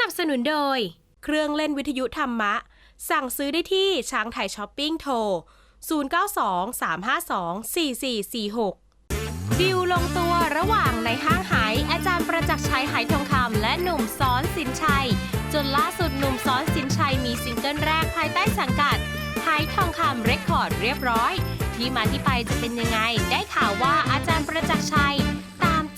นับสนุนโดย เครื่องเล่นวิทยุธรรมะ สั่งซื้อได้ที่ช้างไทยช้อปปิ้งโทร 0923524446 ดิวลงตัวระหว่างในห้างหายอาจารย์ประจักษ์ชัยหายทองคำและหนุ่มซ้อนสินชัย จนล่าสุดหนุ่มซ้อนสินชัยมีซิงเกิลแรกภายใต้สังกัดหายทองคำเรคคอร์ดเรียบร้อย ที่มาที่ไปจะเป็นยังไง ได้ข่าวว่าอาจารย์ประจักษ์ชัย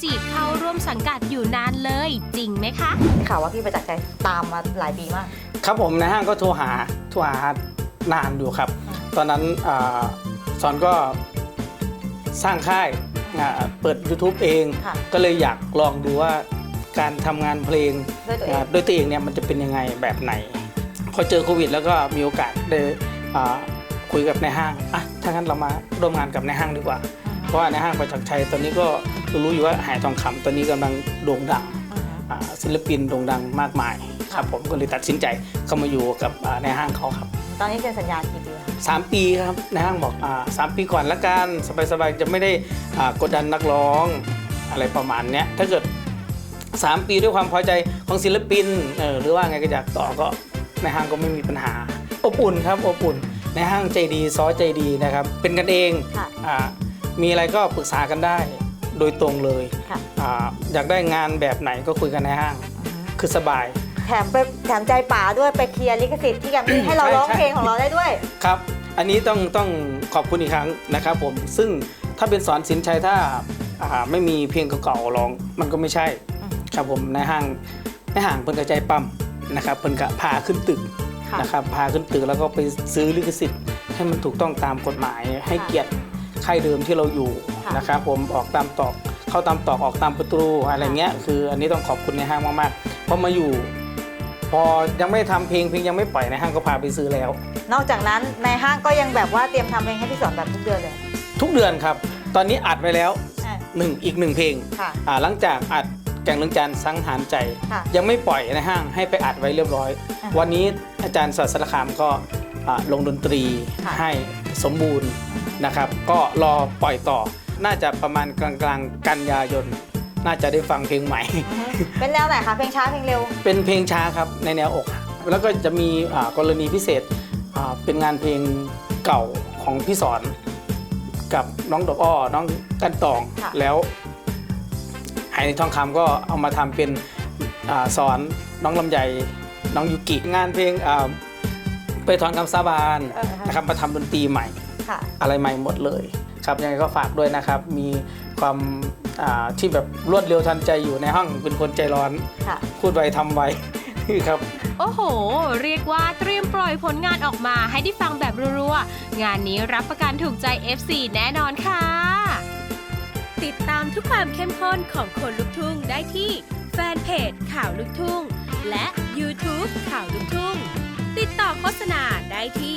จีบเข้าร่วมสังกัดอยู่นานเลย จริงไหมคะ ข่าวว่าพี่ประจักษ์ใจตามมาหลายปีมาก ครับผมในห้างก็โทรหาโทรหานานอยู่ครับ ตอนนั้นอาสอนก็สร้างค่ายอ่าเปิด YouTube เอง ค่ะก็เลยอยากลองดูว่าการทำงานเพลงด้วยตัวเองอ่าด้วยตัวเองเนี่ยมันจะเป็นยังไงแบบไหน พอเจอโควิด แล้วก็มีโอกาสได้อ่าคุยกับในห้างอะถ้างั้นเรามาร่วมงานกับในห้างดีกว่า เพราะว่าในห้างประจักษ์ชัยตอนนี้ก็รู้อยู่ว่าหายทองคำตอนนี้กำลังโด่งดังอ่าศิลปินโด่งดังมากมายครับผมก็เลยตัดสินใจเข้ามาอยู่กับอ่าในห้างเขาครับ ตอนนี้เซ็นสัญญากี่ปีคะสามปีครับในห้างบอกอ่าสามปีก่อนละกันสบายๆจะไม่ได้อ่ากดดันนักร้องอะไรประมาณเนี้ยถ้าเกิด 3 ปีด้วยความพอใจของศิลปินเออหรือว่าไงก็อยากต่อก็ในห้างก็ไม่มีปัญหาอบอุ่นครับอบอุ่นในห้างใจดีซอใจดีนะครับ เป็นกันเองค่ะอ่า มีอะไรก็ปรึกษากันได้โดยตรงเลยค่ะ อาอยากได้งานแบบไหนก็คุยกันในห้าง คือสบาย แถมไปแถมใจป่าด้วยไปเคลียร์ลิขสิทธิ์ที่ยังมีให้เราใช่ร้องใช่เพลงของเราได้ด้วย ครับ อันนี้ต้องต้องขอบคุณอีกครั้งนะครับผม ซึ่งถ้าเป็นสอนสินชัยถ้าอ่าไม่มีเพลงเก่าๆร้องมันก็ไม่ใช่ อืม ครับผมในห้างในห้างเพิ่นกระใจปั๊มนะครับเพิ่นกะพาขึ้นตึกค่ะ นะครับพาขึ้นตึกแล้วก็ไปซื้อลิขสิทธิ์ให้มันถูกต้องตามกฎหมายให้เกียรติ ค่ายเดิมที่เราอยู่ค่ะนะครับผมออกตามตอกเข้าตามตอกออกตามประตูอะไรเงี้ยคืออันนี้ต้องขอบคุณในห้างมากๆเพราะมาอยู่ พอยังไม่ทำเพลงเพลงยังไม่ปล่อยในห้างก็พาไปซื้อแล้ว นอกจากนั้นในห้างก็ยังแบบว่าเตรียมทำเพลงให้พี่สอนแบบทุกเดือนเลย ทุกเดือนครับ ตอนนี้อัดไว้แล้วอะหนึ่งอีกหนึ่งเพลงค่ะอ่าหลังจากอัดแกงเลืองจานสังหารใจค่ะยังไม่ปล่อยในห้างให้ไปอัดไว้เรียบร้อยอ่าวันนี้อาจารย์สอดสารคามก็อ่าลงดนตรีค่ะให้สมบูรณ์ นะครับ ก็รอปล่อยต่อ น่าจะประมาณกลางๆกันยายน น่าจะได้ฟังเพลงใหม่อือฮึเป็นแนวไหนคะเพลงช้าเพลงเร็ว เป็นเพลงช้าครับในแนวอกหักแล้วก็จะมีอ่ากรณีพิเศษอ่าเป็นงานเพลงเก่าของพี่สอนกับน้องดอกอ้อน้องกันตองค่ะแล้วไหในทองคำก็เอามาทำเป็นอาสอนน้องลำไยน้องยุกิงานเพลงอ่าไปถอนคำสาบานเออฮะนะครับมาทำดนตรีใหม่ ค่ะ อะไรใหม่หมดเลยครับยังไงก็ฝากด้วยนะครับ มีความอ่าที่แบบรวดเร็วทันใจอยู่ในห้องเป็นคนใจร้อนค่ะพูดไวทำไวครับโอ้โห เรียกว่าเตรียมปล่อยผลงานออกมาให้ได้ฟังแบบรัวๆ งานนี้รับประกันถูกใจ FC แน่นอนค่ะ ติดตามทุกความเข้มข้นของคนลุกทุ่งได้ที่แฟนเพจข่าวลุกทุ่ง และ YouTube ข่าวลุกทุ่ง ติดต่อโฆษณาได้ที่